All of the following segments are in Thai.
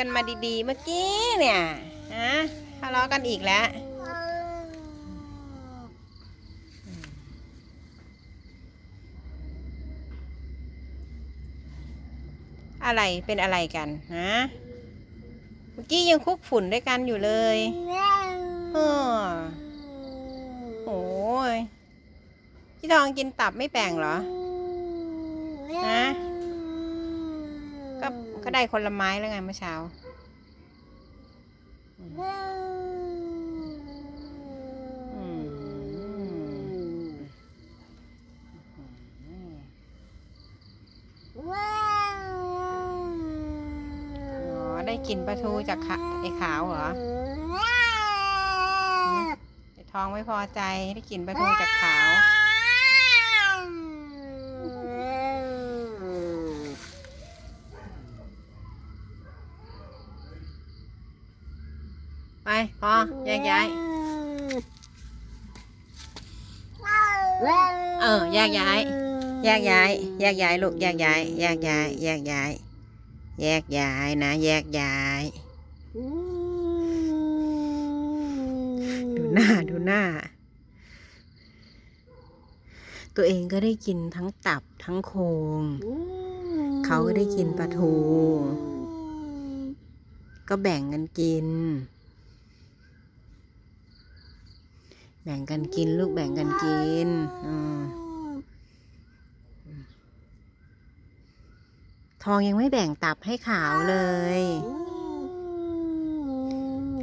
กันมาดีๆ เมื่อกี้เนี่ยฮะทะเลาะกันอีกแล้วอะไรเป็นอะไรกันฮะเมื่อกี้ยังคุกฝุ่นด้วยกันอยู่เลยเออโอ้ยพี่ทองกินตับไม่แบ่งเหรอ ฮะ ก็ก็ได้คนละไม้แล้วไงเมื่อเช้าอืมอ๋อ ได้กินปลาทูจากขาไอ้ขาวเหรอไอ้ทองไม่พอใจได้กินปลาทูจากขาว ไป พอแยกย้าย เออแยกย้าย แยกย้าย แยกย้ายลูก แยกย้าย แยกย้าย แยกย้าย แยกย้ายนะ แยกย้าย ดูหน้า ดูหน้า ตัวเองก็ได้กินทั้งตับทั้งโครงเขาก็ได้กินปลาทู ก็แบ่งกันกิน แบ่งกันกินลูกแบ่งกันกิน อืมทองยังไม่แบ่งตับให้ขาวเลย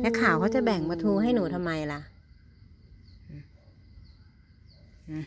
แล้วขาวเขาจะแบ่งปลาทูให้หนูทำไมล่ะ อืม